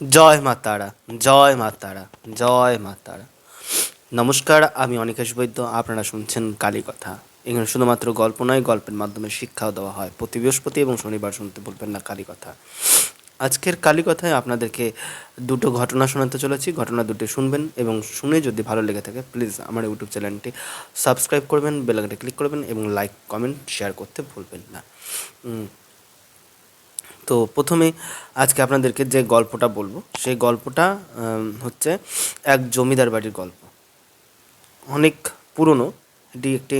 জয় মা তারা, জয় মা তারা, জয় মা তারা। নমস্কার, আমি অনিকেশ বৈদ্য, আপনারা শুনছেন কালী কথা। এখানে শুধুমাত্র গল্প নয়, গল্পের মাধ্যমে শিক্ষাও দেওয়া হয়। প্রতি বৃহস্পতি এবং শনিবার শুনতে বলবেন না কালী কথা। আজকের কালী কথায় আপনাদেরকে দুটো ঘটনা শোনাতে চলেছি। ঘটনা দুটো শুনবেন এবং শুনে যদি ভালো লেগে থাকে প্লিজ আমার ইউটিউব চ্যানেলটি সাবস্ক্রাইব করবেন বেলাঘাটে ক্লিক করবেন এবং লাইক কমেন্ট শেয়ার করতে ভুলবেন না। তো প্রথমে আজকে আপনাদেরকে যে গল্পটা বলব, সেই গল্পটা হচ্ছে এক জমিদার বাড়ির গল্প। অনেক পুরনো, এটি একটি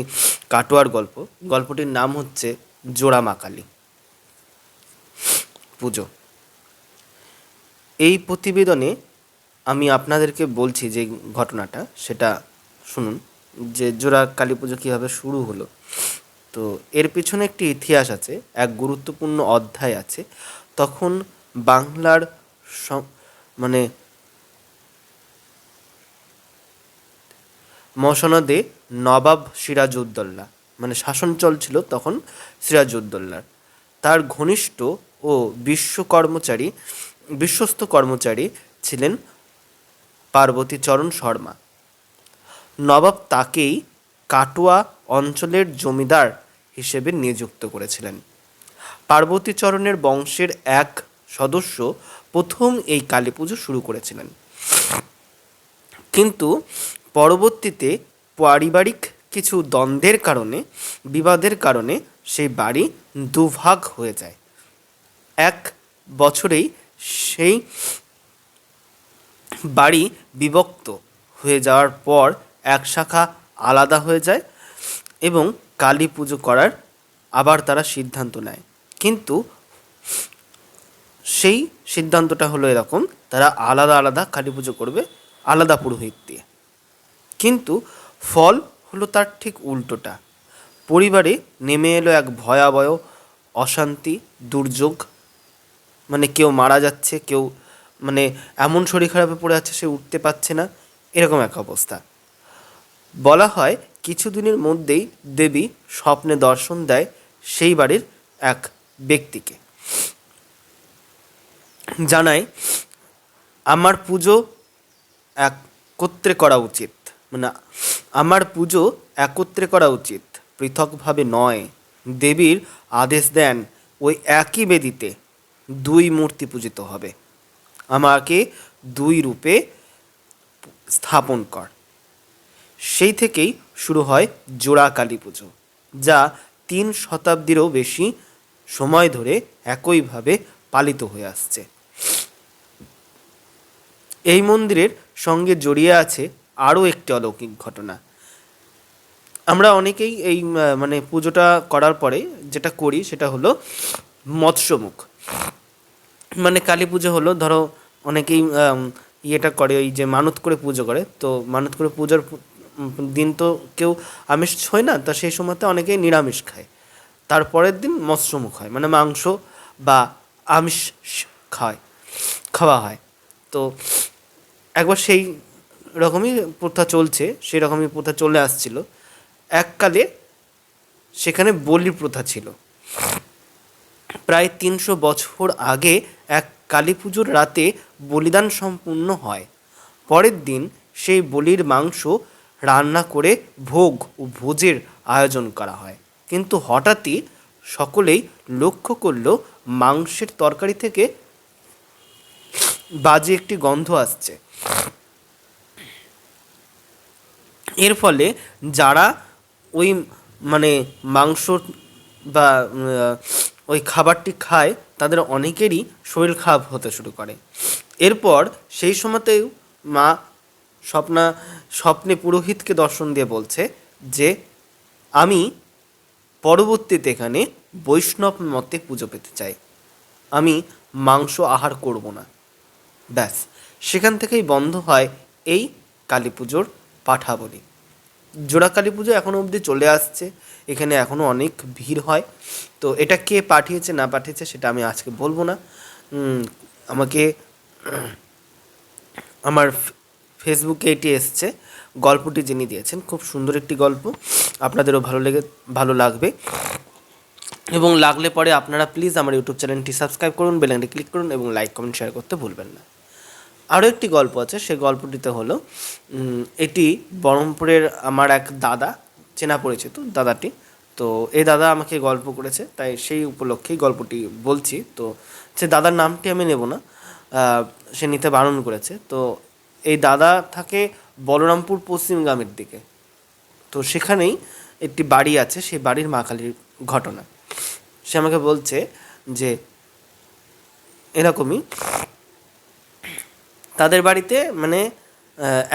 কাটোয়ার গল্প। গল্পটির নাম হচ্ছে জোড়া মা কালী পুজো। এই প্রতিবেদনে আমি আপনাদেরকে বলছি যে ঘটনাটা, সেটা শুনুন, যে জোড়া কালী পুজো কীভাবে শুরু হলো। তো এর পিছনে একটি ইতিহাস আছে, এক গুরুত্বপূর্ণ অধ্যায় আছে। তখন বাংলার মানে মসনদে নবাব সিরাজউদ্দৌলা মানে শাসন চলছিল তখন সিরাজউদ্দৌলার। তার ঘনিষ্ঠ ও বিশ্ব কর্মচারী, বিশ্বস্ত কর্মচারী ছিলেন পার্বতীচরণ শর্মা। নবাব তাকেই কাটোয়া অঞ্চলের জমিদার হিসেবে নিযুক্ত করেছিলেন। পার্বতীচরণের বংশের এক সদস্য প্রথম এই কালী পুজো শুরু করেছিলেন। কিন্তু পরবর্তীতে পারিবারিক কিছু দ্বন্দ্বের কারণে, বিবাদের কারণে সেই বাড়ি দুভাগ হয়ে যায়। এক বছরেই সেই বাড়ি বিভক্ত হয়ে যাওয়ার পর এক শাখা আলাদা হয়ে যায় এবং কালী পুজো করার আবার তারা সিদ্ধান্ত নেয়। কিন্তু সেই সিদ্ধান্তটা হলো এরকম, তারা আলাদা আলাদা কালী পুজো করবে আলাদা পুরোহিত দিয়ে। কিন্তু ফল হলো তার ঠিক উল্টোটা। পরিবারে নেমে এলো এক ভয়াবহ অশান্তি, দুর্যোগ। মানে কেউ মারা যাচ্ছে, কেউ মানে এমন শরীর খারাপে পড়ে আছে সে উঠতে পারছে না, এরকম এক অবস্থা। বলা হয় কিছুদিনের মধ্যেই দেবী স্বপ্নে দর্শন দেয় সেই বাড়ির এক ব্যক্তিকে। জানায়, আমার পুজো একত্রে করা উচিত। মানে আমার পুজো একত্রে করা উচিত, পৃথকভাবে নয়। দেবীর আদেশ দেন, ওই একই বেদিতে দুই মূর্তি পূজিত হবে। আমাকে দুই রূপে স্থাপন কর। সেই থেকেই শুরু হয় জোড়া কালী পুজো, যা তিন শতাব্দীরও বেশি সময় ধরে একইভাবে পালিত হয়ে আসছে। এই মন্দিরের সঙ্গে জড়িয়ে আছে আরও একটি অলৌকিক ঘটনা। আমরা অনেকেই এই মানে পুজোটা করার পরে যেটা করি সেটা হলো মৎস্যমুখ। মানে কালী পুজো হলো, ধরো অনেকেই ইয়েটা করে ওই যে মানত করে পুজো করে, তো মানত করে পুজোর দিন তো কেউ আমিষ হয় না, তা সেই সময়তে অনেকেই নিরামিষ খায়। তারপরের দিন মৎস্যমুখ হয় মানে মাংস বা আমিষ খায়, খাওয়া হয়। তো একবার সেই রকমই প্রথা চলছে, সেই রকমই প্রথা চলে আসছিল। এককালে সেখানে বলি প্রথা ছিল। প্রায় তিনশো বছর আগে এক কালী পুজোর রাতে বলিদান সম্পূর্ণ হয়। পরের দিন সেই বলির মাংস রান্না করে ভোগ ও ভোজের আয়োজন করা হয়। কিন্তু হঠাৎই সকলেই লক্ষ্য করল, মাংসের তরকারি থেকে বাজে একটি গন্ধ আসছে। এর ফলে যারা ওই মানে মাংস বা ওই খাবারটি খায়, তাদের অনেকেরই শরীর খারাপ হতে শুরু করে। এরপর সেই সময়তেও মা স্বপ্না, স্বপ্নে পুরোহিতকে দর্শন দিয়ে বলছে যে, আমি পরবর্তীতে এখানে বৈষ্ণব মতে পুজো পেতে চাই। আমি মাংস আহার করব না। ব্যাস, সেখান থেকেই বন্ধ হয় এই কালী পুজোর পাঠাবলি। জোড়া কালী পুজো এখনও অবধি চলে আসছে, এখানে এখনও অনেক ভিড় হয়। তো এটা কে পাঠিয়েছে, না পাঠিয়েছে সেটা আমি আজকে বলব না। আমাকে, আমার ফেসবুকে এটি এসছে। গল্পটি যিনি দিয়েছেন, খুব সুন্দর একটি গল্প। আপনাদেরও ভালো লেগে, ভালো লাগবে। এবং লাগলে পরে আপনারা প্লিজ আমার ইউটিউব চ্যানেলটি সাবস্ক্রাইব করুন বেলাইনটি ক্লিক করুন এবং লাইক কমেন্ট শেয়ার করতে ভুলবেন না। আরও একটি গল্প আছে সেই গল্পটিতে হলো এটি বহরমপুরের আমার এক দাদা, চেনা পরিচিত দাদাটি। তো এই দাদা আমাকে গল্প করেছে, তাই সেই উপলক্ষেই গল্পটি বলছি। তো সে দাদার নামটি আমি নেব না সে নিতে বারণ করেছে। তো এই দাদা থাকে বলরামপুর পশ্চিমগ্রামের দিকে। তো সেখানেই একটি বাড়ি আছে, সেই বাড়ির মা কালীর ঘটনা। সে আমাকে বলছে যে, এরকমই তাদের বাড়িতে মানে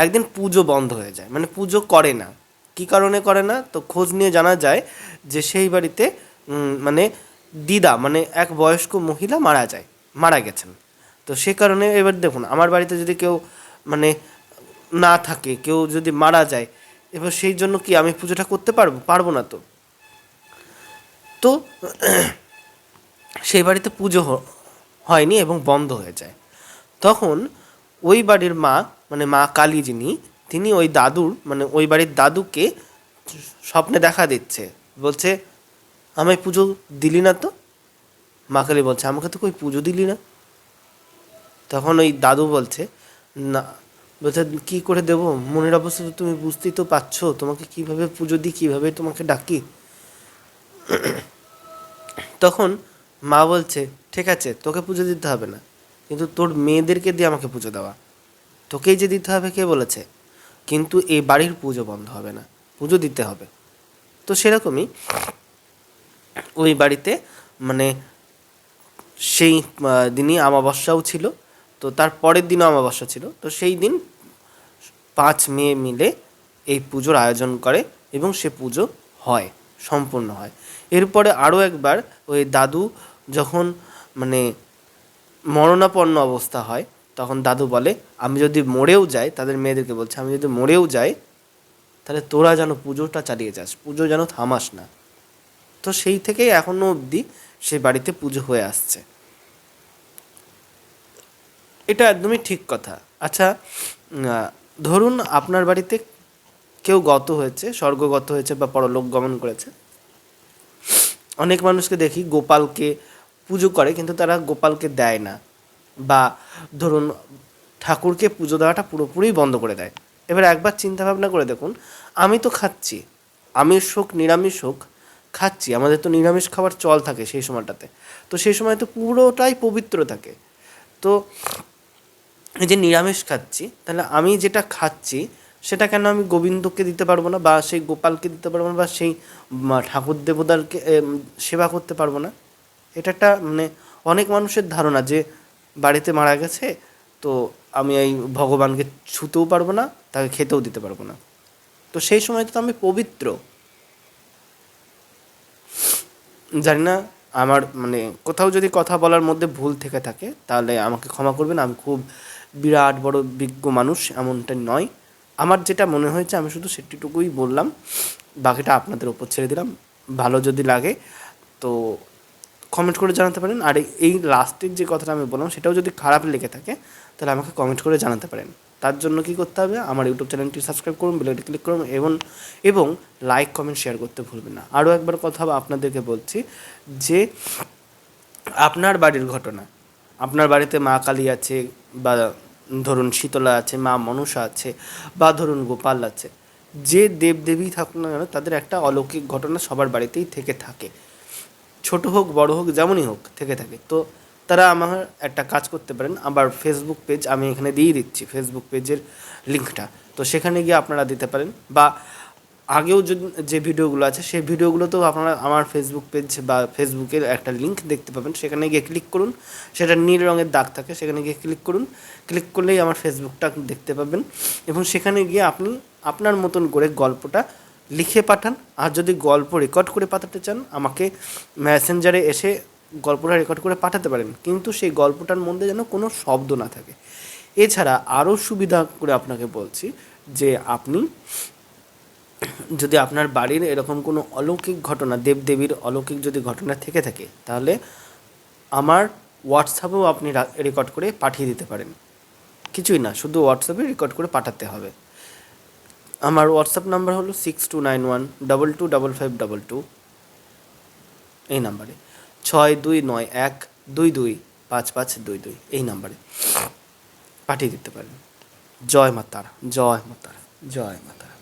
একদিন পুজো বন্ধ হয়ে যায়। মানে পুজো করে না। কী কারণে করে না? তো খোঁজ নিয়ে জানা যায় যে সেই বাড়িতে মানে দিদা মানে এক বয়স্ক মহিলা মারা যায়, মারা গেছেন। তো সে কারণে এবার দেখুন, আমার বাড়িতে যদি কেউ মানে না থাকে, কেউ যদি মারা যায়, এবার সেই জন্য কি আমি পুজোটা করতে পারব? পারব না তো। তো সেই বাড়িতে পুজো হয়নি এবং বন্ধ হয়ে যায়। তখন ওই বাড়ির মা মানে মা কালী যিনি, তিনি ওই দাদুর মানে ওই বাড়ির দাদুকে স্বপ্নে দেখা দিচ্ছে। বলছে, আমায় পুজো দিলি না তো? মা কালী বলছে, আমাকে তো কই পুজো দিলি না? তখন ওই দাদু বলছে না। বলছে, কী করে দেবো? মনের অবস্থা তো তুমি বুঝতেই তো পারছ। তোমাকে কীভাবে পুজো দিই, কীভাবে তোমাকে ডাকি? তখন মা বলছে, ঠিক আছে, তোকে পুজো দিতে হবে না। কিন্তু তোর মেয়েদেরকে দিয়ে আমাকে পুজো দেওয়া। তোকেই যে দিতে হবে, কে বলেছে? কিন্তু এই বাড়ির পুজো বন্ধ হবে না। পুজো দিতে হবে। তো সেরকমই ওই বাড়িতে মানে সেই দিনই অমাবস্যাও ছিল। তো তার পরের দিনও অমাবস্যা ছিল। তো সেই দিন পাঁচ মেয়ে মিলে এই পুজোর আয়োজন করে এবং সে পুজো হয়, সম্পূর্ণ হয়। এরপরে আরও একবার ওই দাদু যখন মানে মরণাপন্ন অবস্থা হয়, তখন দাদু বলে, আমি যদি মরেও যাই, তাদের মেয়েদেরকে বলছে, আমি যদি মরেও যাই, তাহলে তোরা যেন পুজোটা চালিয়ে যাস, পুজো যেন থামাস না। তো সেই থেকেই এখনও অবধি সেই বাড়িতে পুজো হয়ে আসছে। এটা একদমই ঠিক কথা। আচ্ছা ধরুন আপনার বাড়িতে কেউ গত হয়েছে, স্বর্গগত হয়েছে বা পরলোক গমন করেছে। অনেক মানুষকে দেখি গোপালকে পুজো করে কিন্তু তারা গোপালকে দেয় না বা ধরুন ঠাকুরকে পুজো দেওয়াটা পুরোপুরি বন্ধ করে দেয়। এবার একবার চিন্তা ভাবনা করে দেখুন, আমি তো খাচ্ছি, আমিষ হোক, নিরামিষ হোক, খাচ্ছি। আমাদের তো নিরামিষ খাবার চল থাকে সেই সময়টাতে। তো সেই সময় তো পুরোটাই পবিত্র থাকে। তো যে নিরামিষ খাচ্ছি, তাহলে আমি যেটা খাচ্ছি, সেটা কেন আমি গোবিন্দকে দিতে পারব না বা সেই গোপালকে দিতে পারব না বা সেই ঠাকুর দেবতারকে সেবা করতে পারব না? এটা একটা মানে অনেক মানুষের ধারণা যে বাড়িতে মারা গেছে, তো আমি এই ভগবানকে ছুতেও পারব না, তাকে খেতেও দিতে পারব না। তো সেই সময় তো আমি পবিত্র। জানি না, আমার মানে কোথাও যদি কথা বলার মধ্যে ভুল থেকে থাকে, তাহলে আমাকে ক্ষমা করবেন, আমি খুব বিরাট বড় বিজ্ঞ মানুষ এমনটা নয়। আমার যেটা মনে হয়েছে, আমি শুধু সেটিটুকুই বললাম। বাকিটা আপনাদের ওপর ছেড়ে দিলাম। ভালো যদি লাগে, তো কমেন্ট করে জানাতে পারেন। আর এই- লাস্টের যে কথাটা আমি বললাম, সেটাও যদি খারাপ লেগে থাকে, তাহলে আমাকে কমেন্ট করে জানাতে পারেন। তার জন্য কি করতে হবে? আমার ইউটিউব চ্যানেলটি সাবস্ক্রাইব করুন বেলাইটি ক্লিক করুন এবং এবং লাইক কমেন্ট শেয়ার করতে ভুলবেন না। আরও একবার কথা আপনাদেরকে বলছি যে, আপনার বাড়ির ঘটনা আপনার বাড়িতে মা কালী আছে বা ধরুন শীতলা আছে, মা মনসা আছে বা ধরুন গোপাল আছে, যে দেবদেবী থাকুক না কেন তাদের একটা অলৌকিক ঘটনা সবার বাড়িতেই থেকে থাকে। ছোট হোক, বড় হোক, যেমনই হোক, থেকে থাকে। তো তারা আমার একটা কাজ করতে পারেন। আবার ফেসবুক পেজ আমি এখানে দিয়ে দিচ্ছি। ফেসবুক পেজের লিঙ্কটা তো সেখানে গিয়ে আপনারা দিতে পারেন বা আগেও যে ভিডিওগুলো আছে, সেই ভিডিওগুলোতেও আপনারা আমার ফেসবুক পেজ বা ফেসবুকের একটা লিঙ্ক দেখতে পাবেন। সেখানে গিয়ে ক্লিক করুন। সেটা নীল রঙের দাগ থাকে, সেখানে গিয়ে ক্লিক করুন। ক্লিক করলেই আমার ফেসবুকটা দেখতে পাবেন। এবং সেখানে গিয়ে আপনি আপনার মতন করে গল্পটা লিখে পাঠান। আর যদি গল্প রেকর্ড করে পাঠাতে চান, আমাকে মেসেঞ্জারে এসে গল্পটা রেকর্ড করে পাঠাতে পারেন। কিন্তু সেই গল্পটার মধ্যে যেন কোনো শব্দ না থাকে। এছাড়া আরও সুবিধা করে আপনাকে বলছি যে, আপনি যদি আপনার বাড়ির এরকম কোনো অলৌকিক ঘটনা, দেবদেবীর অলৌকিক যদি ঘটনা থেকে থাকে, তাহলে আমার হোয়াটসঅ্যাপেও আপনি রেকর্ড করে পাঠিয়ে দিতে পারেন। কিছুই না, শুধু হোয়াটসঅ্যাপে রেকর্ড করে পাঠাতে হবে। আমার হোয়াটসঅ্যাপ নাম্বার হলো six two nine one double two double five double two এই নাম্বারে। ছয় দুই নয় এক দুই দুই পাঁচ পাঁচ দুই দুই, এই নাম্বারে পাঠিয়ে দিতে পারেন। জয় মা তারা, জয় মা তারা, জয় মা তারা।